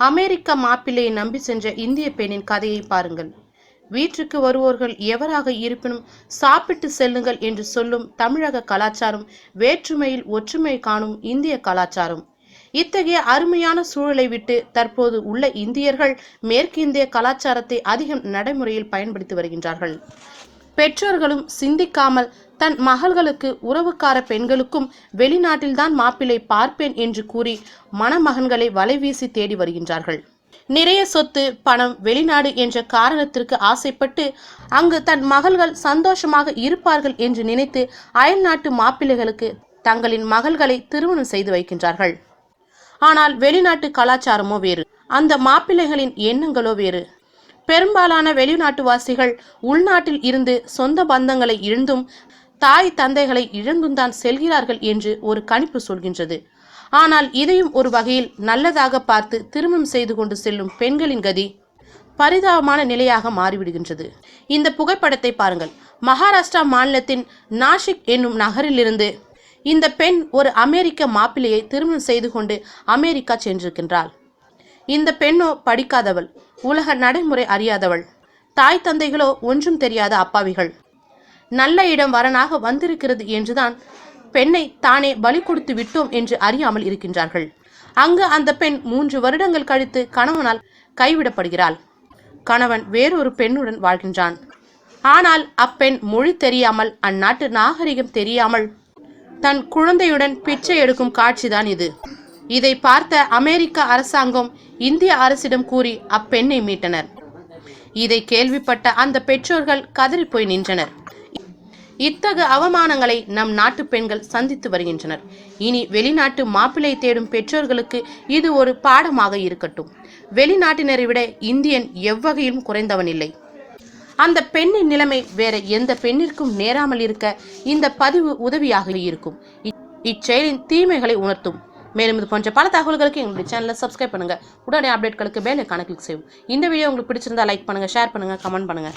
அமெரிக்க மாப்பிள்ளையை நம்பி சென்ற இந்திய பெண்ணின் கதையை பாருங்கள். வீட்டுக்கு வருவோர்கள் எவராக இருப்பினும் சாப்பிட்டு செல்லுங்கள் என்று சொல்லும் தமிழக கலாச்சாரம் வேற்றுமையில் ஒற்றுமை காணும் இந்திய கலாச்சாரம். இத்தகைய அருமையான சூழலை விட்டு தற்போது உள்ள இந்தியர்கள் மேற்கிந்திய கலாச்சாரத்தை அதிகம் நடைமுறையில் பயன்படுத்தி வருகின்றார்கள். பெற்றோர்களும் சிந்திக்காமல் தன் மகள்களுக்கு உறவுக்கார பெண்களுக்கும் வெளிநாட்டில்தான் மாப்பிள்ளை பார்ப்பேன் என்று கூறி மணமகன்களை வலைவீசி தேடி வருகின்றார்கள். நிறைய சொத்து பணம் வெளிநாடு என்ற காரணத்திற்கு ஆசைப்பட்டு அங்கு தன் மகள்கள் சந்தோஷமாக இருப்பார்கள் என்று நினைத்து அயல்நாட்டு மாப்பிள்ளைகளுக்கு தங்களின் மகள்களை திருமணம் செய்து வைக்கின்றார்கள். ஆனால் வெளிநாட்டு கலாச்சாரமோ வேறு அந்த மாப்பிள்ளைகளின் எண்ணங்களோ வேறு. பெரும்பாலான வெளிநாட்டுவாசிகள் உள்நாட்டில் இருந்து சொந்த பந்தங்களை இழந்தும் தாய் தந்தைகளை இழந்தும் தான் செல்கிறார்கள் என்று ஒரு கணிப்பு சொல்கின்றது. ஆனால் இதையும் ஒரு வகையில் நல்லதாக பார்த்து திருமணம் செய்து கொண்டு செல்லும் பெண்களின் கதி பரிதாபமான நிலையாக மாறிவிடுகின்றது. இந்த புகைப்படத்தை பாருங்கள். மகாராஷ்டிரா மாநிலத்தின் நாஷிக் என்னும் நகரிலிருந்து இந்த பெண் ஒரு அமெரிக்க மாப்பிள்ளையை திருமணம் செய்து கொண்டு அமெரிக்கா சென்றிருக்கின்றாள். இந்த பெண்ணோ படிக்காதவள். உலக நடைமுறை அறியாதவள். தாய் தந்தைகளோ ஒன்றும் தெரியாத அப்பாவிகள். நல்ல இடம் வரனாக வந்திருக்கிறது என்றுதான் பெண்ணை தானே பலி கொடுத்து விட்டோம் என்று அறியாமல் இருக்கின்றார்கள். அங்கு அந்த பெண் மூன்று வருடங்கள் கழித்து கணவனால் கைவிடப்படுகிறாள். கணவன் வேறொரு பெண்ணுடன் வாழ்கின்றான். ஆனால் அப்பெண் மொழி தெரியாமல் அந்நாட்டு நாகரிகம் தெரியாமல் தன் குழந்தையுடன் பிச்சை எடுக்கும் காட்சிதான் இது. இதை பார்த்த அமெரிக்க அரசாங்கம் இந்திய அரசிடம் கூறி அப்பெண்ணை மீட்டனர். இதை கேள்விப்பட்ட அந்த பெற்றோர்கள் கதறி போய் நின்றனர். இத்தகு அவமானங்களை நம் நாட்டு பெண்கள் சந்தித்து வருகின்றனர். இனி வெளிநாட்டு மாப்பிள்ளை தேடும் பெற்றோர்களுக்கு இது ஒரு பாடமாக இருக்கட்டும். வெளிநாட்டினரை விட இந்தியன் எவ்வகையிலும் குறைந்தவன் இல்லை. அந்த பெண்ணின் நிலைமை வேற எந்த பெண்ணிற்கும் நேராமல் இருக்க இந்த பதிவு உதவியாக இருக்கும். இச்செயலின் தீமைகளை உணர்த்தும். மேலும் இது போன்ற பல தகவல்களுக்கு எங்களுடைய சேனலை சப்ஸ்கிரைப் பண்ணுங்க. உடனே அப்டேட்களுக்கு பெல் ஐக்கான கிளிக் செய்யும் இந்த வீடியோ உங்களுக்கு பிடிச்சிருந்தா லைக் பண்ணுங்க ஷேர் பண்ணுங்க கமெண்ட் பண்ணுங்க.